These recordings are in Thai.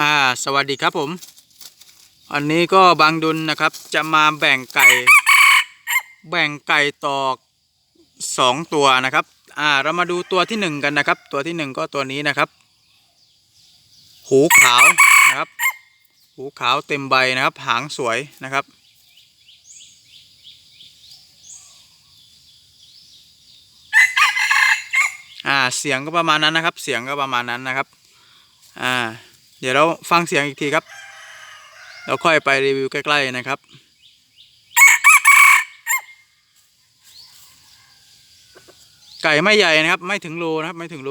อ่าสวัสดีครับผม อันนี้ก็บางดุลนะครับ จะมาแบ่งไก่ แบ่งไก่ตอกสองตัวนะครับ อ่า เรามาดูตัวที่หนึ่งกันนะครับ ตัวที่หนึ่งก็ตัวนี้นะครับ หูขาวนะครับ หูขาวเต็มใบนะครับ หางสวยนะครับ อ่า เสียงก็ประมาณนั้นนะครับ เสียงก็ประมาณนั้นนะครับ อ่า เดี๋ยวเราฟังเสียงอีกทีครับ แล้วค่อยไปรีวิวใกล้ๆนะครับไก่ไม่ใหญ่นะครับ ไม่ถึงโลนะครับ ไม่ถึงโล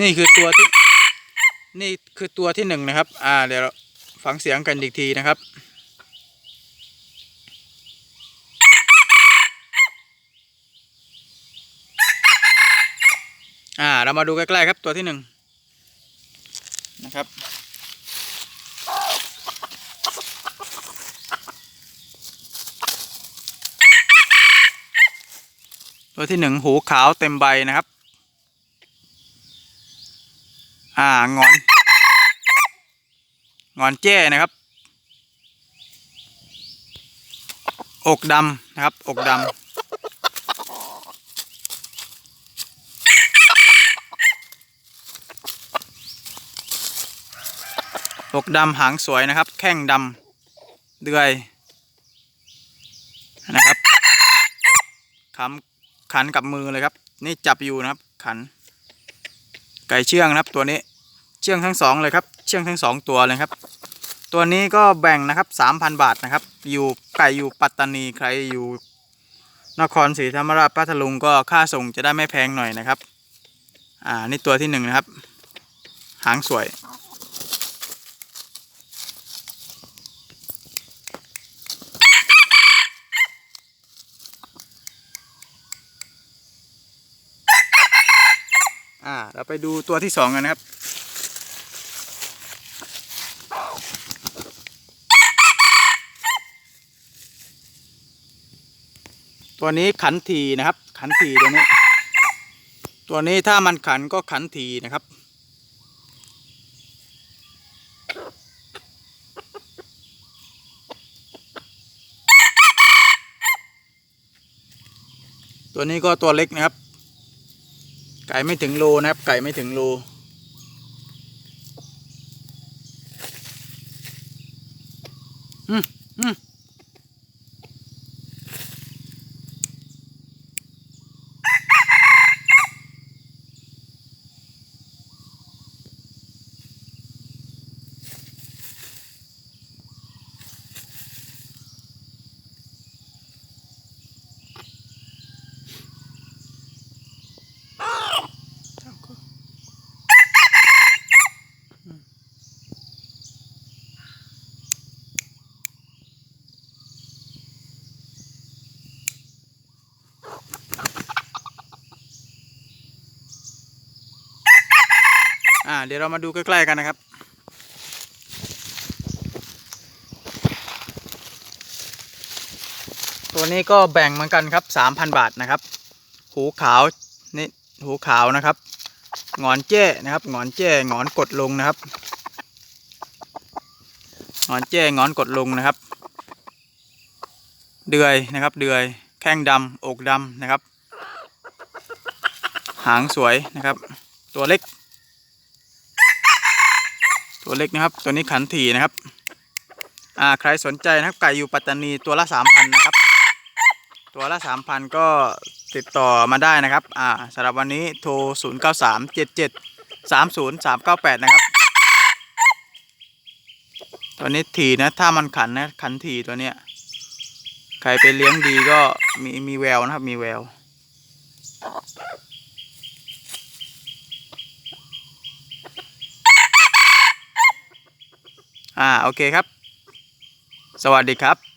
นี่คือตัวที่ นี่คือตัวที่หนึ่งนะครับ อ่า เดี๋ยวฟังเสียงกันอีกทีนะครับอ่าเรามาดูใกล้ๆครับตัวที่หนึ่งนะครับ ตัวที่หนึ่งหูขาวเต็มใบนะครับ อ่างอน งอนแจ้นะครับ อกดำนะครับ อกดำอกดำหางสวยนะครับ แข้งดำเดือยนะครับคำขันกับมือเลยครับ นี่จับอยู่นะครับ ขัน ไก่เชื่องนะครับตัวนี้เชื่องทั้งสองเลยครับเชื่องทั้งสองตัวเลยครับ ตัวนี้ก็แบ่งนะครับสามพันบาทนะครับ อยู่ไก่อยู่ปัตตานีใครอยู่นครศรีธรรมราชพัทลุงก็ค่าส่งจะได้ไม่แพงหน่อยนะครับ อ่านี่ตัวที่หนึ่งนะครับ หางสวย อ่า เราไปดูตัวที่สองกันนะครับ ตัวนี้ขันทีนะครับ ขันทีตัวนี้ ตัวนี้ถ้ามันขันก็ขันทีนะครับตัวนี้ก็ตัวเล็กนะครับ ก่ไม่ถึงโลนะครับ ไก่ไม่ถึงโล อืมอืม อ่าเดี๋ยวเรามาดูใกล้ๆกันนะครับตัวนี้ก็แบ่งเหมือนกันครับสามพันบาทนะครับ หูขาวนี่หูขาวนะครับงอนแจ้นะครับงอนแจ้งอนกดลงนะครับงอนแจ้งอนกดลงนะครับ เดือยนะครับ เดือยแข้งดำอกดำนะครับ หางสวยนะครับ ตัวเล็ก ตัวเล็กนะครับ ตัวนี้ขันถีนะครับ อ่าใครสนใจนะครับไก่อยู่ปัตตานีตัวละสามพันนะครับ ตัวละสามพันก็ติดต่อมาได้นะครับ อ่าสำหรับวันนี้โทรศูนย์เก้าสามเจ็ดเจ็ดสามศูนย์สามเก้าแปดนะครับ ตัวนี้ถีนะถ้ามันขันนะขันถีตัวเนี้ยใครไปเลี้ยงดีก็มีมีแววนะครับมีแวว อ่าโอเคครับ สวัสดีครับ